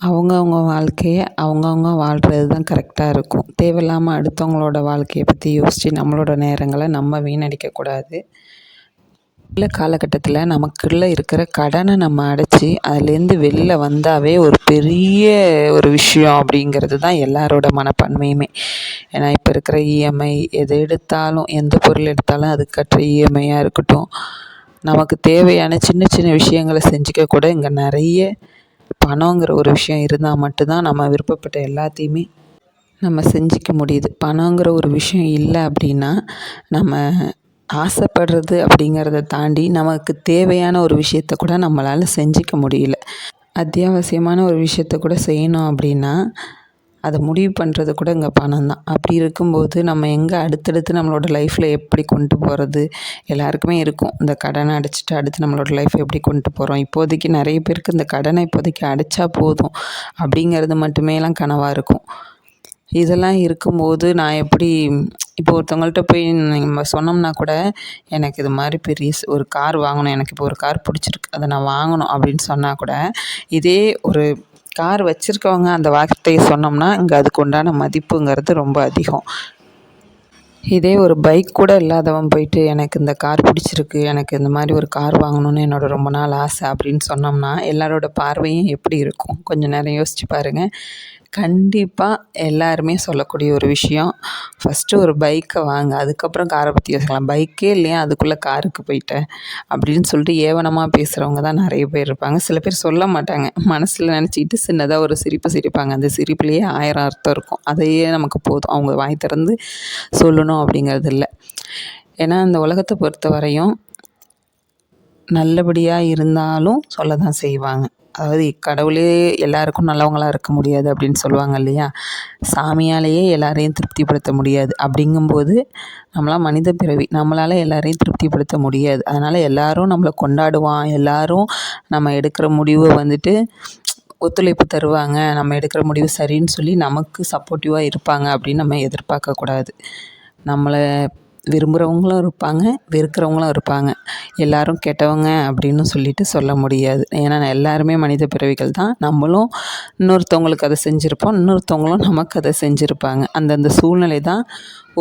அவங்கவுங்க வாழ்க்கையை அவங்கவுங்க வாழ்கிறது தான் கரெக்டாக இருக்கும். தேவையில்லாமல் அடுத்தவங்களோட வாழ்க்கையை பற்றி யோசித்து நம்மளோட நேரங்களை நம்ம வீணடிக்கக்கூடாது உள்ள காலகட்டத்தில் நமக்குள்ளே இருக்கிற கடனை நம்ம அடைச்சி அதுலேருந்து வெளில வந்தாவே ஒரு பெரிய ஒரு விஷயம் அப்படிங்கிறது தான் எல்லாரோட மனப்பான்மையுமே. ஏன்னா இப்போ இருக்கிற இஎம்ஐ எது எடுத்தாலும் எந்த பொருள் எடுத்தாலும் அது கட்டுற இஎம்ஐயாக இருக்கட்டும். நமக்கு தேவையான சின்ன சின்ன விஷயங்களை செஞ்சுக்க கூட இங்கே நிறைய பணங்கிற ஒரு விஷயம் இருந்தால் மட்டும்தான் நம்ம விருப்பப்பட்ட எல்லாத்தையுமே நம்ம செஞ்சுக்க முடியுது. பணங்கிற ஒரு விஷயம் இல்லை அப்படின்னா நம்ம ஆசைப்படுறது அப்படிங்கிறத தாண்டி நமக்கு தேவையான ஒரு விஷயத்த கூட நம்மளால் செஞ்சுக்க முடியல. அத்தியாவசியமான ஒரு விஷயத்த கூட செய்யணும் அப்படின்னா அதை முடிவு பண்ணுறது கூட இங்கே பணம் தான். அப்படி இருக்கும்போது நம்ம எங்கே அடுத்தடுத்து நம்மளோட லைஃப்பில் எப்படி கொண்டு போகிறது எல்லாருக்குமே இருக்கும். இந்த கடனை அடைச்சிட்டு அடுத்து நம்மளோட லைஃப் எப்படி கொண்டு போகிறோம் இப்போதைக்கு நிறைய பேருக்கு இந்த கடனை இப்போதைக்கு அடைச்சா போதும். அப்படிங்கிறது மட்டுமேலாம் கனவாக இருக்கும். இதெல்லாம் இருக்கும்போது நான் எப்படி இப்போ ஒருத்தவங்கள்ட்ட போய் நம்ம சொன்னோம்னா கூட எனக்கு இது மாதிரி பெரிய ஒரு கார் வாங்கணும். எனக்கு இப்போ ஒரு கார் பிடிச்சிருக்கு. அதை நான் வாங்கணும். அப்படின்னு சொன்னால் கூட இதே ஒரு கார் வச்சுருக்கவங்க அந்த வார்த்தையை சொன்னோம்னா இங்கே அதுக்கு உண்டான மதிப்புங்கிறது ரொம்ப அதிகம். இதே ஒரு பைக் கூட இல்லாதவன் போயிட்டு எனக்கு இந்த கார் பிடிச்சிருக்கு எனக்கு இந்த மாதிரி ஒரு கார் வாங்கணும்னு என்னோட ரொம்ப நாள் ஆசை அப்படின்னு சொன்னோம்னா எல்லாரோட பார்வையும் எப்படி இருக்கும்? கொஞ்சம் நேரம் யோசிச்சு பாருங்கள் கண்டிப்பாக எல்லாருமே சொல்லக்கூடிய ஒரு விஷயம். ஃபஸ்ட்டு ஒரு பைக்கை வாங்க அதுக்கப்புறம் காரை பற்றி யோசிக்கலாம். பைக்கே இல்லையா? அதுக்குள்ளே காருக்கு போயிட்டேன் அப்படின்னு சொல்லிட்டு ஏவனமாக பேசுகிறவங்க தான் நிறைய பேர் இருப்பாங்க. சில பேர் சொல்ல மாட்டாங்க. மனசில் நினச்சிக்கிட்டு சின்னதாக ஒரு சிரிப்பு சிரிப்பாங்க. அந்த சிரிப்புலேயே ஆயிரம் அர்த்தம் இருக்கும். அதையே நமக்கு போதும். அவங்க வாய் திறந்து சொல்லணும் அப்படிங்கிறது இல்லை. ஏன்னா அந்த உலகத்தை பொறுத்த வரையும் நல்லபடியாக இருந்தாலும் சொல்ல தான் செய்வாங்க. அதாவது கடவுளே எல்லாருக்கும் நல்லவங்களா இருக்க முடியாது அப்படின்னு சொல்லுவாங்க இல்லையா? சாமியாலேயே எல்லாரையும் திருப்திப்படுத்த முடியாது. அப்படிங்கும்போது நம்மளாம் மனித பிறவி. நம்மளால் எல்லாரையும் திருப்திப்படுத்த முடியாது. அதனால் எல்லோரும் நம்மளை கொண்டாடுவான். எல்லோரும் நம்ம எடுக்கிற முடிவை வந்துட்டு ஒத்துழைப்பு தருவாங்க. நம்ம எடுக்கிற முடிவு சரின்னு சொல்லி நமக்கு சப்போர்ட்டிவாக இருப்பாங்க அப்படின்னு நம்ம எதிர்பார்க்கக்கூடாது. நம்மளை விரும்புகிறவங்களும் இருப்பாங்க வெறுக்கிறவங்களும் இருப்பாங்க. எல்லோரும் கெட்டவங்க அப்படின்னு சொல்லிட்டு சொல்ல முடியாது. ஏன்னா எல்லாருமே மனித பிறவிகள் தான். நம்மளும் இன்னொருத்தவங்களுக்கு அதை செஞ்சுருப்போம் இன்னொருத்தவங்களும் நமக்கு அதை செஞ்சுருப்பாங்க. அந்தந்த சூழ்நிலை தான்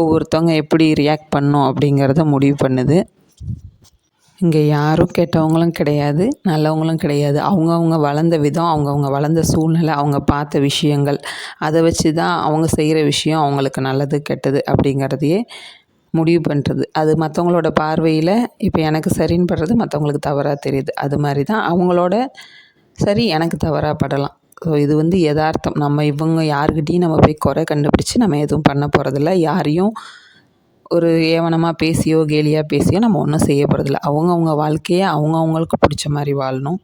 ஒவ்வொருத்தவங்க எப்படி ரியாக்ட் பண்ணும் அப்படிங்கிறத முடிவு பண்ணுது. இங்கே யாரும் கெட்டவங்களும் கிடையாது நல்லவங்களும் கிடையாது. அவங்கவுங்க வளர்ந்த விதம் அவங்கவுங்க வளர்ந்த சூழ்நிலை அவங்க பார்த்த விஷயங்கள் அதை வச்சு தான் அவங்க செய்கிற விஷயம் அவங்களுக்கு நல்லது கெட்டது அப்படிங்கிறதையே முடிவு பண்ணுறது அது மற்றவங்களோட பார்வையில் இப்போ எனக்கு சரின்னு படுறது மற்றவங்களுக்கு தவறாக தெரியுது. அது மாதிரி தான் அவங்களோட சரி எனக்கு தவறாக படலாம். ஸோ இது வந்து எதார்த்தம் நம்ம இவங்க யாருக்கிட்டேயும் நம்ம போய் குறை கண்டுபிடிச்சி நம்ம எதுவும் பண்ண போகிறதில்ல யாரையும் ஒரு ஏவனமாக பேசியோ கேலியாக பேசியோ நம்ம ஒன்றும் செய்ய போகிறதில்ல அவங்கவுங்க வாழ்க்கையை அவங்கவுங்களுக்கு பிடிச்ச மாதிரி வாழணும்.